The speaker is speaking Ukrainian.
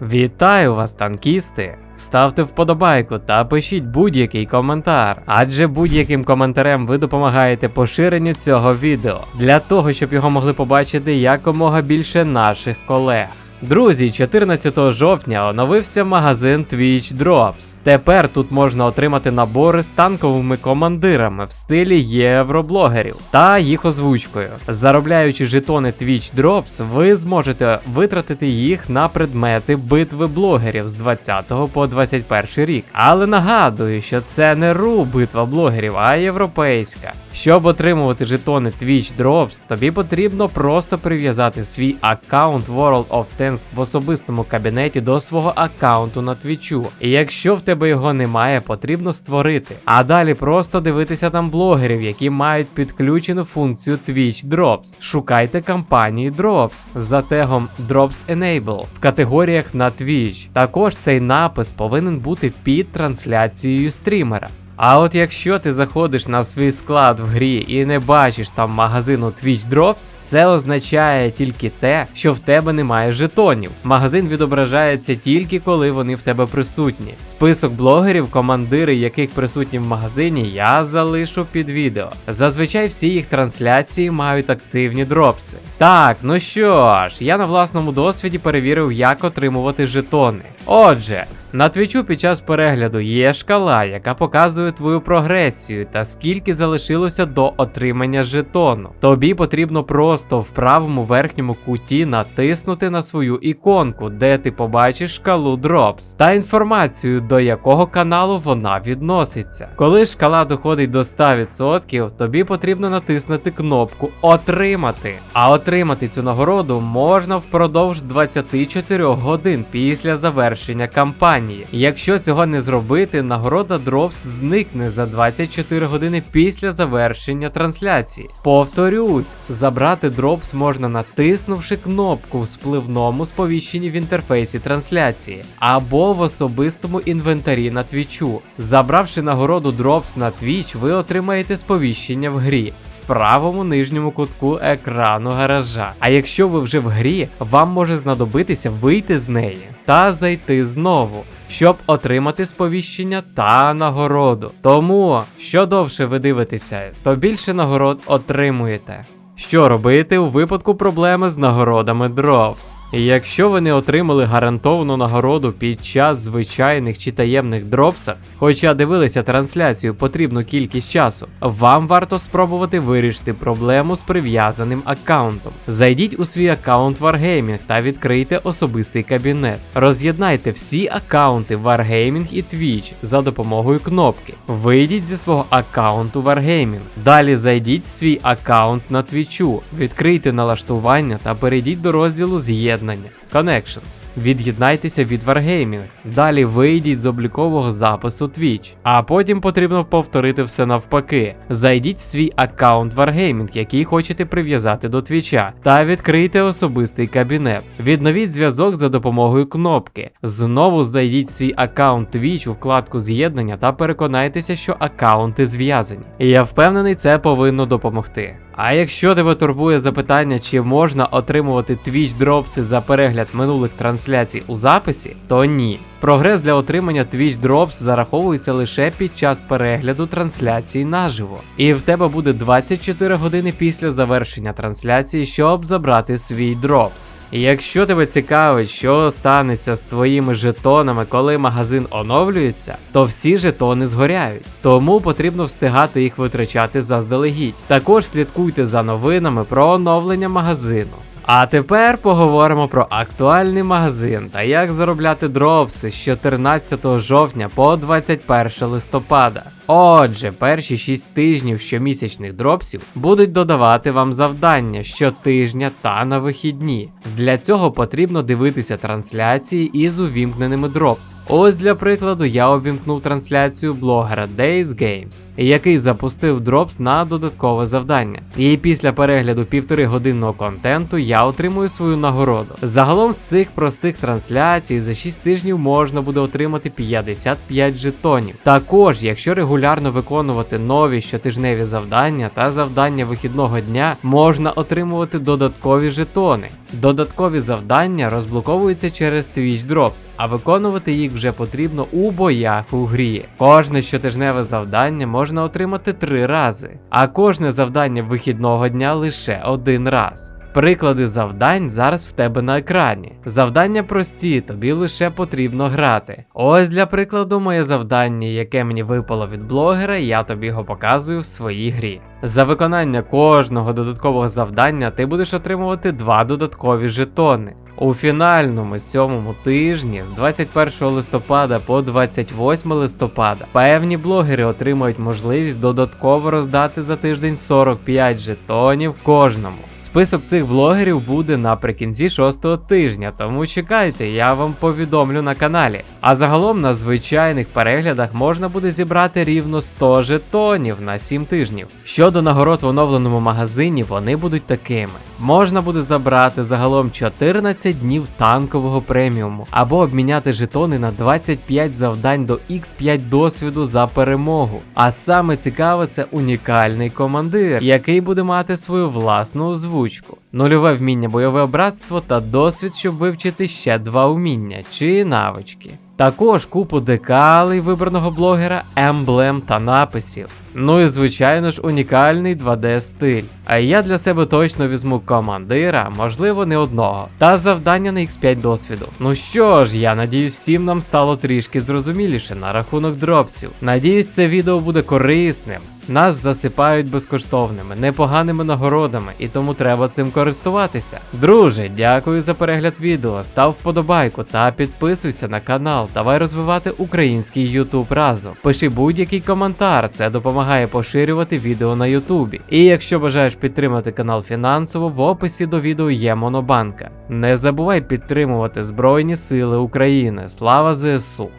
Вітаю вас, танкісти! Ставте вподобайку та пишіть будь-який коментар, адже будь-яким коментарем ви допомагаєте поширенню цього відео для того, щоб його могли побачити якомога більше наших колег. Друзі, 14 жовтня оновився магазин Twitch Drops. Тепер тут можна отримати набори з танковими командирами в стилі євроблогерів та їх озвучкою. Заробляючи жетони Twitch Drops, ви зможете витратити їх на предмети битви блогерів з 20 по 21 рік. Але нагадую, що це не ру битва блогерів, а європейська. Щоб отримувати жетони Twitch Drops, тобі потрібно просто прив'язати свій аккаунт World of Tanks в особистому кабінеті до свого аккаунту на Твічу. І якщо в тебе його немає, потрібно створити. А далі просто дивитися там блогерів, які мають підключену функцію Twitch Drops. Шукайте кампанії Drops за тегом Drops Enable в категоріях на Twitch. Також цей напис повинен бути під трансляцією стрімера. А от якщо ти заходиш на свій склад в грі і не бачиш там магазину Twitch Drops, це означає тільки те, що в тебе немає жетонів. Магазин відображається тільки коли вони в тебе присутні. Список блогерів, командири, яких присутні в магазині, я залишу під відео. Зазвичай всі їх трансляції мають активні дропси. Так, ну що ж, я на власному досвіді перевірив, як отримувати жетони. Отже. На твічу під час перегляду є шкала, яка показує твою прогресію та скільки залишилося до отримання жетону. Тобі потрібно просто в правому верхньому куті натиснути на свою іконку, де ти побачиш шкалу Drops та інформацію, до якого каналу вона відноситься. Коли шкала доходить до 100%, тобі потрібно натиснути кнопку Отримати. А отримати цю нагороду можна впродовж 24 годин після завершення кампанії. Якщо цього не зробити, нагорода Drops зникне за 24 години після завершення трансляції. Повторюсь, забрати Drops можна натиснувши кнопку в спливному сповіщенні в інтерфейсі трансляції або в особистому інвентарі на твічу. Забравши нагороду Drops на Twitch, ви отримаєте сповіщення в грі в правому нижньому кутку екрану гаража. А якщо ви вже в грі, вам може знадобитися вийти з неї та зайти знову. Щоб отримати сповіщення та нагороду. Тому, що довше ви дивитеся, то більше нагород отримуєте. Що робити у випадку проблеми з нагородами Drops? І якщо ви не отримали гарантовану нагороду під час звичайних чи таємних дропсах, хоча дивилися трансляцію потрібну кількість часу, вам варто спробувати вирішити проблему з прив'язаним аккаунтом. Зайдіть у свій аккаунт Wargaming та відкрийте особистий кабінет. Роз'єднайте всі аккаунти Wargaming і Twitch за допомогою кнопки. Вийдіть зі свого аккаунту Wargaming. Далі зайдіть в свій аккаунт на Твічу, відкрийте налаштування та перейдіть до розділу з'єднання. Connections. Від'єднайтеся від Wargaming. Далі вийдіть з облікового запису Twitch. А потім потрібно повторити все навпаки. Зайдіть в свій аккаунт Wargaming, який хочете прив'язати до Твіча, та відкрийте особистий кабінет. Відновіть зв'язок за допомогою кнопки. Знову зайдіть в свій аккаунт Twitch у вкладку з'єднання та переконайтеся, що аккаунти зв'язані. Я впевнений, це повинно допомогти. А якщо тебе турбує запитання, чи можна отримувати Twitch дропси за перегляд минулих трансляцій у записі, то ні. Прогрес для отримання Twitch Drops зараховується лише під час перегляду трансляції наживо. І в тебе буде 24 години після завершення трансляції, щоб забрати свій Drops. І якщо тебе цікавить, що станеться з твоїми жетонами, коли магазин оновлюється, то всі жетони згоряють. Тому потрібно встигати їх витрачати заздалегідь. Також слідкуйте за новинами про оновлення магазину. А тепер поговоримо про актуальний магазин та як заробляти дропси з 14 жовтня по 21 листопада. Отже, перші 6 тижнів щомісячних дропсів будуть додавати вам завдання щотижня та на вихідні. Для цього потрібно дивитися трансляції із увімкненими дропс. Ось для прикладу я увімкнув трансляцію блогера Days Games, який запустив дропс на додаткове завдання. І після перегляду півтори годинного контенту я отримую свою нагороду. Загалом з цих простих трансляцій за 6 тижнів можна буде отримати 55 жетонів. Також, якщо регулярно регулярно виконувати нові щотижневі завдання та завдання вихідного дня, можна отримувати додаткові жетони. Додаткові завдання розблоковуються через Twitch Drops, а виконувати їх вже потрібно у боях у грі. Кожне щотижневе завдання можна отримати три рази, а кожне завдання вихідного дня лише один раз. Приклади завдань зараз в тебе на екрані. Завдання прості, тобі лише потрібно грати. Ось для прикладу моє завдання, яке мені випало від блогера, я тобі його показую в своїй грі. За виконання кожного додаткового завдання ти будеш отримувати два додаткові жетони. У фінальному сьомому тижні з 21 листопада по 28 листопада певні блогери отримають можливість додатково роздати за тиждень 45 жетонів кожному. Список цих блогерів буде наприкінці шостого тижня, тому чекайте, я вам повідомлю на каналі. А загалом на звичайних переглядах можна буде зібрати рівно 100 жетонів на 7 тижнів. Щодо нагород в оновленому магазині, вони будуть такими: можна буде забрати загалом 14 днів танкового преміуму, або обміняти жетони на 25 завдань до X5 досвіду за перемогу. А саме цікаве це унікальний командир, який буде мати свою власну озвучку, нульове вміння бойове братство та досвід, щоб вивчити ще два вміння чи навички. Також купу декалей вибраного блогера, емблем та написів. Ну і звичайно ж унікальний 2D стиль. А я для себе точно візьму командира, можливо, не одного, та завдання на X5 досвіду. Ну що ж, я надіюсь, всім нам стало трішки зрозуміліше на рахунок дропсів. Надіюсь, це відео буде корисним. Нас засипають безкоштовними, непоганими нагородами, і тому треба цим користуватися. Друже, дякую за перегляд відео. Став вподобайку та підписуйся на канал. Давай розвивати український YouTube разом. Пиши будь-який коментар, це допомагає поширювати відео на Ютубі. І якщо бажаєш підтримати канал фінансово, в описі до відео є Монобанка. Не забувай підтримувати Збройні Сили України. Слава ЗСУ!